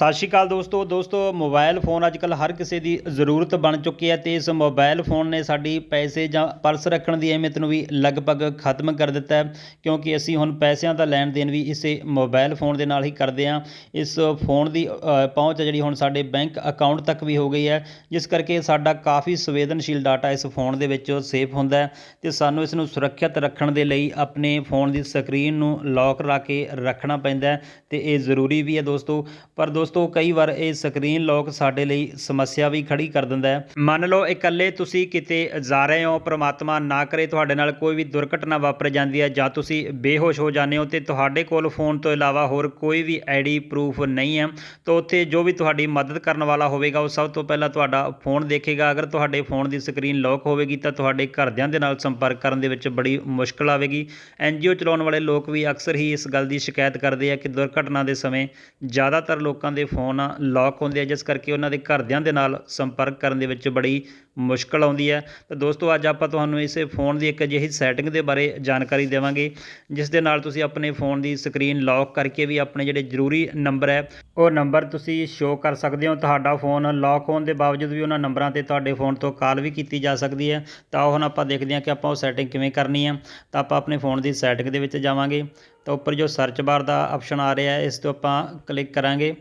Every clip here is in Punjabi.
ਸਤਿ ਸ਼੍ਰੀ ਅਕਾਲ ਦੋਸਤੋ। ਦੋਸਤੋ ਮੋਬਾਈਲ ਫੋਨ ਅੱਜਕੱਲ ਹਰ ਕਿਸੇ ਦੀ ਜ਼ਰੂਰਤ ਬਣ ਚੁੱਕੀ ਹੈ ਤੇ ਇਸ ਮੋਬਾਈਲ ਫੋਨ ਨੇ ਸਾਡੀ ਪੈਸੇ ਜਾਂ ਪਰਸ ਰੱਖਣ ਦੀ ਅਹਿਮੀਅਤ ਨੂੰ ਵੀ ਲਗਭਗ ਖਤਮ ਕਰ ਦਿੱਤਾ ਹੈ, ਕਿਉਂਕਿ ਅਸੀਂ ਹੁਣ ਪੈਸਿਆਂ ਦਾ ਲੈਣ ਦੇਣ ਵੀ ਇਸੇ ਮੋਬਾਈਲ ਫੋਨ ਦੇ ਨਾਲ ਹੀ ਕਰਦੇ ਹਾਂ। ਇਸ ਫੋਨ ਦੀ ਪਹੁੰਚ ਜਿਹੜੀ ਹੁਣ ਸਾਡੇ ਬੈਂਕ ਅਕਾਊਂਟ ਤੱਕ ਵੀ ਹੋ ਗਈ ਹੈ, ਜਿਸ ਕਰਕੇ ਸਾਡਾ ਕਾਫੀ ਸੰਵੇਦਨਸ਼ੀਲ ਡਾਟਾ ਇਸ ਫੋਨ ਦੇ ਵਿੱਚ ਸੇਫ ਹੁੰਦਾ ਹੈ ਤੇ ਸਾਨੂੰ ਇਸ ਨੂੰ ਸੁਰੱਖਿਅਤ ਰੱਖਣ ਦੇ ਲਈ ਆਪਣੇ ਫੋਨ ਦੀ ਸਕਰੀਨ ਨੂੰ ਲੌਕ ਲਾ ਕੇ ਰੱਖਣਾ ਪੈਂਦਾ ਹੈ ਤੇ ਇਹ ਜ਼ਰੂਰੀ ਵੀ ਹੈ ਦੋਸਤੋ। ਪਰ ਦੋਸਤੋ ਕਈ ਵਾਰ ਇਹ ਸਕਰੀਨ ਲੌਕ ਸਾਡੇ ਲਈ ਸਮੱਸਿਆ ਵੀ ਖੜੀ ਕਰ ਦਿੰਦਾ ਹੈ। ਮੰਨ ਲਓ, ਇਕੱਲੇ ਤੁਸੀਂ ਕਿਤੇ ਜਾ ਰਹੇ ਹੋ, ਪ੍ਰਮਾਤਮਾ ਨਾ ਕਰੇ, ਤੁਹਾਡੇ ਨਾਲ ਕੋਈ ਵੀ ਦੁਰਘਟਨਾ ਵਾਪਰ ਜਾਂਦੀ ਹੈ ਜਾਂ ਤੁਸੀਂ ਬੇਹੋਸ਼ ਹੋ ਜਾਂਦੇ ਹੋ, ਤੇ ਤੁਹਾਡੇ ਕੋਲ ਫੋਨ ਤੋਂ ਇਲਾਵਾ ਹੋਰ ਕੋਈ ਵੀ ਆਈਡੀ ਪ੍ਰੂਫ ਨਹੀਂ ਹੈ, ਤਾਂ ਉੱਥੇ ਜੋ ਵੀ ਤੁਹਾਡੀ ਮਦਦ ਕਰਨ ਵਾਲਾ ਹੋਵੇਗਾ, ਉਹ ਸਭ ਤੋਂ ਪਹਿਲਾਂ ਤੁਹਾਡਾ ਫੋਨ ਦੇਖੇਗਾ। ਅਗਰ ਤੁਹਾਡੇ ਫੋਨ ਦੀ ਸਕਰੀਨ ਲੌਕ ਹੋਵੇਗੀ, ਤਾਂ ਤੁਹਾਡੇ ਘਰਦਿਆਂ ਦੇ ਨਾਲ ਸੰਪਰਕ ਕਰਨ ਦੇ ਵਿੱਚ ਬੜੀ ਮੁਸ਼ਕਲ ਆਵੇਗੀ। ਐਨਜੀਓ ਚਲਾਉਣ ਵਾਲੇ ਲੋਕ ਵੀ ਅਕਸਰ ਹੀ ਇਸ ਗੱਲ ਦੀ ਸ਼ਿਕਾਇਤ ਕਰਦੇ ਆ ਕਿ ਦੁਰਘਟਨਾ ਦੇ ਸਮੇਂ ਜ਼ਿਆਦਾਤਰ ਲੋਕਾਂ ਦੇ ਫੋਨ ਲੌਕ ਹੁੰਦੇ ਆ, ਜਿਸ ਕਰਕੇ ਉਹਨਾਂ ਦੇ ਘਰਦਿਆਂ ਦੇ ਨਾਲ ਸੰਪਰਕ ਕਰਨ ਦੇ ਵਿੱਚ ਬੜੀ ਮੁਸ਼ਕਲ ਆਉਂਦੀ ਹੈ। ਤਾਂ ਦੋਸਤੋ, ਅੱਜ ਆਪਾਂ ਤੁਹਾਨੂੰ ਇਸੇ ਫੋਨ ਦੀ ਇੱਕ ਅਜਿਹੀ ਸੈਟਿੰਗ ਦੇ ਬਾਰੇ ਜਾਣਕਾਰੀ ਦੇਵਾਂਗੇ, ਜਿਸ ਦੇ ਨਾਲ ਤੁਸੀਂ ਆਪਣੇ ਫੋਨ ਦੀ ਸਕਰੀਨ ਲੌਕ ਕਰਕੇ ਵੀ ਆਪਣੇ ਜਿਹੜੇ ਜ਼ਰੂਰੀ ਨੰਬਰ ਹੈ, ਉਹ ਨੰਬਰ ਤੁਸੀਂ ਸ਼ੋਅ ਕਰ ਸਕਦੇ ਹੋ। ਤੁਹਾਡਾ ਫੋਨ ਲੌਕ ਹੋਣ ਦੇ ਬਾਵਜੂਦ ਵੀ ਉਹਨਾਂ ਨੰਬਰਾਂ ਤੇ ਤੁਹਾਡੇ ਫੋਨ ਤੋਂ ਕਾਲ ਵੀ ਕੀਤੀ ਜਾ ਸਕਦੀ ਹੈ। ਤਾਂ ਹੁਣ ਆਪਾਂ ਦੇਖਦੇ ਹਾਂ ਕਿ ਆਪਾਂ ਉਹ ਸੈਟਿੰਗ ਕਿਵੇਂ ਕਰਨੀ ਹੈ। ਤਾਂ ਆਪਾਂ ਆਪਣੇ ਫੋਨ ਦੀ ਸੈਟਿੰਗ ਦੇ ਵਿੱਚ ਜਾਵਾਂਗੇ। ਤਾਂ ਉੱਪਰ ਜੋ ਸਰਚ ਬਾਰ ਦਾ ਆਪਸ਼ਨ ਆ ਰਿਹਾ ਹੈ, ਇਸ ਤੋਂ ਆਪਾਂ ਕਲਿੱਕ ਕਰਾਂਗੇ।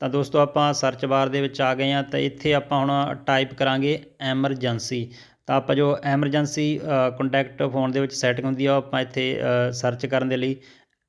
ਤਾਂ ਦੋਸਤੋ ਆਪਾਂ ਸਰਚ ਬਾਰ ਦੇ ਵਿੱਚ ਆ ਗਏ ਹਾਂ, ਤਾਂ ਇੱਥੇ ਆਪਾਂ ਹੁਣ ਟਾਈਪ ਕਰਾਂਗੇ ਐਮਰਜੈਂਸੀ ਤਾਂ ਆਪਾਂ ਜੋ ਐਮਰਜੈਂਸੀ ਕੰਟੈਕਟ ਫੋਨ ਦੇ ਵਿੱਚ ਸੈਟਿੰਗ ਹੁੰਦੀ ਆ, ਉਹ ਆਪਾਂ ਇੱਥੇ ਸਰਚ ਕਰਨ ਦੇ ਲਈ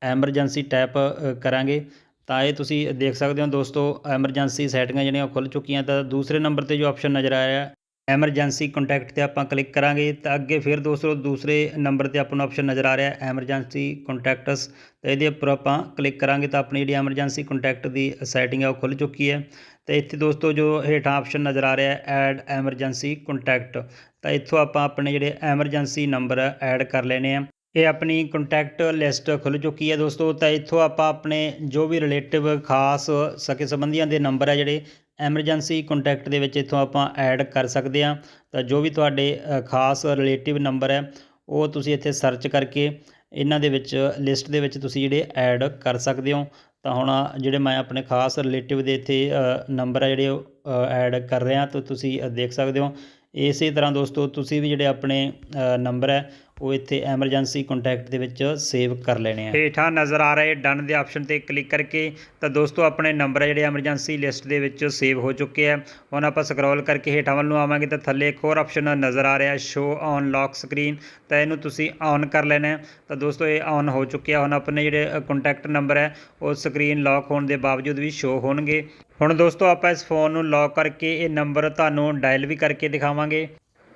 ਐਮਰਜੈਂਸੀ ਟੈਪ ਕਰਾਂਗੇ। ਤਾਂ ਇਹ ਤੁਸੀਂ ਦੇਖ ਸਕਦੇ ਹੋ ਦੋਸਤੋ ਐਮਰਜੈਂਸੀ ਸੈਟਿੰਗਾਂ ਜਿਹੜੀਆਂ ਉਹ ਖੁੱਲ ਚੁੱਕੀਆਂ, ਤਾਂ ਦੂਸਰੇ ਨੰਬਰ ਤੇ ਜੋ ਆਪਸ਼ਨ ਨਜ਼ਰ ਆ ਰਿਹਾ ਐਮਰਜੈਂਸੀ ਕੰਟੈਕਟ ਤੇ ਆਪਾਂ ਕਲਿੱਕ ਕਰਾਂਗੇ ਤਾਂ ਅੱਗੇ ਫਿਰ ਦੋਸਤੋ ਦੂਸਰੇ ਨੰਬਰ ਤੇ ਆਪਾਂ ਨੂੰ ਆਪਸ਼ਨ ਨਜ਼ਰ ਆ ਰਿਹਾ ਐਮਰਜੈਂਸੀ ਕੰਟੈਕਟਸ। ਤਾਂ ਇਹਦੇ ਉੱਪਰ ਆਪਾਂ ਕਲਿੱਕ ਕਰਾਂਗੇ ਤਾਂ ਆਪਣੀ ਜਿਹੜੀ ਐਮਰਜੈਂਸੀ ਕੰਟੈਕਟ ਦੀ ਸੈਟਿੰਗ ਹੈ ਉਹ ਖੁੱਲ ਚੁੱਕੀ ਹੈ। ਤੇ ਇੱਥੇ ਦੋਸਤੋ ਜੋ ਹੇਠਾਂ ਆਪਸ਼ਨ ਨਜ਼ਰ ਆ ਰਿਹਾ ਐਡ ਐਮਰਜੈਂਸੀ ਕੰਟੈਕਟ। ਤਾਂ ਇੱਥੋਂ ਆਪਾਂ ਆਪਣੇ ਜਿਹੜੇ ਐਮਰਜੈਂਸੀ ਨੰਬਰ ਐਡ ਕਰ ਲੈਣੇ ਆ ਇਹ ਆਪਣੀ ਕੰਟੈਕਟ ਲਿਸਟ ਖੁੱਲ ਚੁੱਕੀ ਹੈ ਦੋਸਤੋ। ਤਾਂ ਇੱਥੋਂ ਆਪਾਂ ਆਪਣੇ ਜੋ ਵੀ ਰਿਲੇਟਿਵ ਖਾਸ ਸਕੇ ਸੰਬੰਧੀਆਂ ਦੇ ਨੰਬਰ ਹੈ ਜਿਹੜੇ ਐਮਰਜੈਂਸੀ ਕੰਟੈਕਟ ਦੇ ਵਿੱਚ ਇੱਥੋਂ ਆਪਾਂ ਐਡ ਕਰ ਸਕਦੇ ਹਾਂ। ਤਾਂ ਜੋ ਵੀ ਤੁਹਾਡੇ ਖਾਸ ਰਿਲੇਟਿਵ ਨੰਬਰ ਹੈ, ਉਹ ਤੁਸੀਂ ਇੱਥੇ ਸਰਚ ਕਰਕੇ ਇਹਨਾਂ ਦੇ ਵਿੱਚ, ਲਿਸਟ ਦੇ ਵਿੱਚ ਤੁਸੀਂ ਜਿਹੜੇ ਐਡ ਕਰ ਸਕਦੇ ਹੋ। ਤਾਂ ਹੁਣ ਜਿਹੜੇ ਮੈਂ ਆਪਣੇ ਖਾਸ ਰਿਲੇਟਿਵ ਦੇ ਇੱਥੇ ਨੰਬਰ ਹੈ ਜਿਹੜੇ ਉਹ ਐਡ ਕਰ ਰਿਹਾ, ਤਾਂ ਤੁਸੀਂ ਦੇਖ ਸਕਦੇ ਹੋ। ਇਸੇ ਤਰ੍ਹਾਂ ਦੋਸਤੋ, ਤੁਸੀਂ ਵੀ ਜਿਹੜੇ ਆਪਣੇ ਨੰਬਰ ਹੈ ਉਹ ਇੱਥੇ ਐਮਰਜੈਂਸੀ ਕੰਟੈਕਟ ਦੇ ਵਿੱਚ ਸੇਵ ਕਰ ਲੈਣੇ ਆ। ਹੇਠਾਂ ਨਜ਼ਰ ਆ ਰਹੇ ਡਨ ਦੇ ਆਪਸ਼ਨ ਤੇ ਕਲਿੱਕ ਕਰਕੇ ਤਾਂ ਦੋਸਤੋ ਆਪਣੇ ਨੰਬਰ ਜਿਹੜੇ ਐਮਰਜੈਂਸੀ ਲਿਸਟ ਦੇ ਵਿੱਚ ਸੇਵ ਹੋ ਚੁੱਕੇ ਆ। ਹੁਣ ਆਪਾਂ ਸਕਰੋਲ ਕਰਕੇ ਹੇਠਾਂ ਵੱਲ ਨੂੰ ਆਵਾਂਗੇ ਤਾਂ ਥੱਲੇ ਇੱਕ ਹੋਰ ਆਪਸ਼ਨ ਨਜ਼ਰ ਆ ਰਿਹਾ ਸ਼ੋ ਔਨ ਲੌਕ ਸਕਰੀਨ ਤਾਂ ਇਹਨੂੰ ਤੁਸੀਂ ਔਨ ਕਰ ਲੈਣਾ ਤਾਂ ਦੋਸਤੋ ਇਹ ਔਨ ਹੋ ਚੁੱਕਿਆ। ਹੁਣ ਆਪਣੇ ਜਿਹੜੇ ਕੰਟੈਕਟ ਨੰਬਰ ਹੈ, ਉਹ ਸਕਰੀਨ ਲੌਕ ਹੋਣ ਦੇ ਬਾਵਜੂਦ ਵੀ ਸ਼ੋ ਹੋਣਗੇ। ਹੁਣ ਦੋਸਤੋ ਆਪਾਂ ਇਸ ਫੋਨ ਨੂੰ ਲੌਕ ਕਰਕੇ ਇਹ ਨੰਬਰ ਤੁਹਾਨੂੰ ਡਾਇਲ ਵੀ ਕਰਕੇ ਦਿਖਾਵਾਂਗੇ।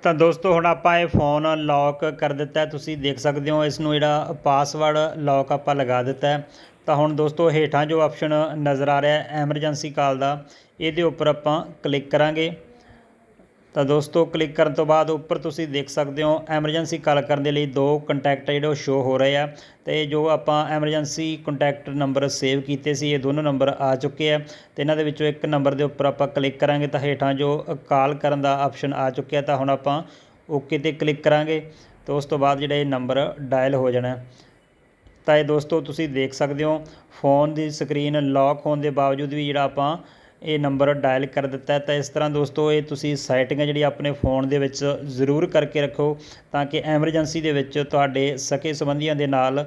ਤਾਂ ਦੋਸਤੋ, ਹੁਣ ਆਪਾਂ ਇਹ ਫੋਨ ਲੌਕ ਕਰ ਦਿੱਤਾ ਤੁਸੀਂ ਦੇਖ ਸਕਦੇ ਹੋ, ਇਸ ਨੂੰ ਜਿਹੜਾ ਪਾਸਵਰਡ ਲੌਕ ਆਪਾਂ ਲਗਾ ਦਿੱਤਾ ਤਾਂ ਹੁਣ ਦੋਸਤੋ, ਹੇਠਾਂ ਜੋ ਆਪਸ਼ਨ ਨਜ਼ਰ ਆ ਰਿਹਾ ਐਮਰਜੈਂਸੀ ਕਾਲ ਦਾ, ਇਹਦੇ ਉੱਪਰ ਆਪਾਂ ਕਲਿੱਕ ਕਰਾਂਗੇ। ਤਾਂ ਦੋਸਤੋ ਕਲਿੱਕ ਕਰਨ ਤੋਂ ਬਾਅਦ ਉੱਪਰ ਤੁਸੀਂ ਦੇਖ ਸਕਦੇ ਹੋ ਐਮਰਜੈਂਸੀ ਕਾਲ ਕਰਨ ਦੇ ਲਈ ਦੋ ਕੰਟੈਕਟ ਜਿਹੜੇ ਉਹ ਸ਼ੋ ਹੋ ਰਹੇ ਆ ਤੇ ਜੋ ਆਪਾਂ ਐਮਰਜੈਂਸੀ ਕੰਟੈਕਟ ਨੰਬਰ ਸੇਵ ਕੀਤੇ ਸੀ, ਇਹ ਦੋਨੋਂ ਨੰਬਰ ਆ ਚੁੱਕੇ ਆ ਤੇ ਇਹਨਾਂ ਦੇ ਵਿੱਚੋਂ ਇੱਕ ਨੰਬਰ ਦੇ ਉੱਪਰ ਆਪਾਂ ਕਲਿੱਕ ਕਰਾਂਗੇ ਤਾਂ ਹੇਠਾਂ ਜੋ ਕਾਲ ਕਰਨ ਦਾ ਆਪਸ਼ਨ ਆ ਚੁੱਕਿਆ ਤਾਂ ਹੁਣ ਆਪਾਂ ਓਕੇ ਤੇ ਕਲਿੱਕ ਕਰਾਂਗੇ ਤੇ ਉਸ ਤੋਂ ਬਾਅਦ ਜਿਹੜਾ ਇਹ ਨੰਬਰ ਡਾਇਲ ਹੋ ਜਾਣਾ। ਤਾਂ ਇਹ ਦੋਸਤੋ ਤੁਸੀਂ ਦੇਖ ਸਕਦੇ ਹੋ ਫੋਨ ਦੀ ਸਕਰੀਨ ਲੌਕ ਹੋਣ ਦੇ ਬਾਵਜੂਦ ਵੀ ਜਿਹੜਾ ਆਪਾਂ ਇਹ ਨੰਬਰ ਡਾਇਲ ਕਰ ਦਿੱਤਾ ਤਾਂ ਇਸ ਤਰ੍ਹਾਂ ਦੋਸਤੋ, ਇਹ ਤੁਸੀਂ ਸੈਟਿੰਗ ਹੈ ਜਿਹੜੀ ਆਪਣੇ ਫੋਨ ਦੇ ਵਿੱਚ ਜ਼ਰੂਰ ਕਰਕੇ ਰੱਖੋ ਤਾਂ ਕਿ ਐਮਰਜੈਂਸੀ ਦੇ ਵਿੱਚ ਤੁਹਾਡੇ ਸਕੇ ਸੰਬੰਧੀਆਂ ਦੇ ਨਾਲ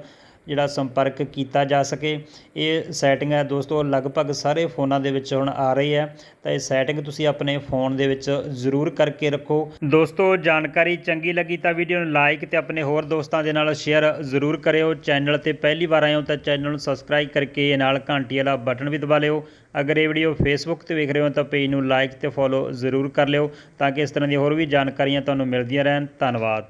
ਜਿਹੜਾ ਸੰਪਰਕ ਕੀਤਾ ਜਾ ਸਕੇ। ਇਹ ਸੈਟਿੰਗ ਹੈ ਦੋਸਤੋ, ਲਗਭਗ ਸਾਰੇ ਫੋਨਾਂ ਦੇ ਵਿੱਚ ਹੁਣ ਆ ਰਹੀ ਹੈ। ਤਾਂ ਇਹ ਸੈਟਿੰਗ ਤੁਸੀਂ ਆਪਣੇ ਫੋਨ ਦੇ ਵਿੱਚ ਜ਼ਰੂਰ ਕਰਕੇ ਰੱਖੋ। ਦੋਸਤੋ, ਜਾਣਕਾਰੀ ਚੰਗੀ ਲੱਗੀ ਤਾਂ ਵੀਡੀਓ ਨੂੰ ਲਾਈਕ ਤੇ ਆਪਣੇ ਹੋਰ ਦੋਸਤਾਂ ਦੇ ਨਾਲ ਸ਼ੇਅਰ ਜ਼ਰੂਰ ਕਰਿਓ। ਚੈਨਲ ਤੇ ਪਹਿਲੀ ਵਾਰ ਆਏ ਹੋ ਤਾਂ ਚੈਨਲ ਨੂੰ ਸਬਸਕ੍ਰਾਈਬ ਕਰਕੇ ਨਾਲ ਘੰਟੀ ਵਾਲਾ ਬਟਨ ਵੀ ਦਬਾ ਲਿਓ। ਅਗਰ ਇਹ ਵੀਡੀਓ ਫੇਸਬੁੱਕ ਤੇ ਵੇਖ ਰਹੇ ਹੋ ਤਾਂ ਪੇਜ ਨੂੰ ਲਾਈਕ ਤੇ ਫੋਲੋ ਜ਼ਰੂਰ ਕਰ ਲਿਓ ਤਾਂ ਕਿ ਇਸ ਤਰ੍ਹਾਂ ਦੀਆਂ ਹੋਰ ਵੀ ਜਾਣਕਾਰੀਆਂ ਤੁਹਾਨੂੰ ਮਿਲਦੀਆਂ ਰਹਿਣ। ਧੰਨਵਾਦ।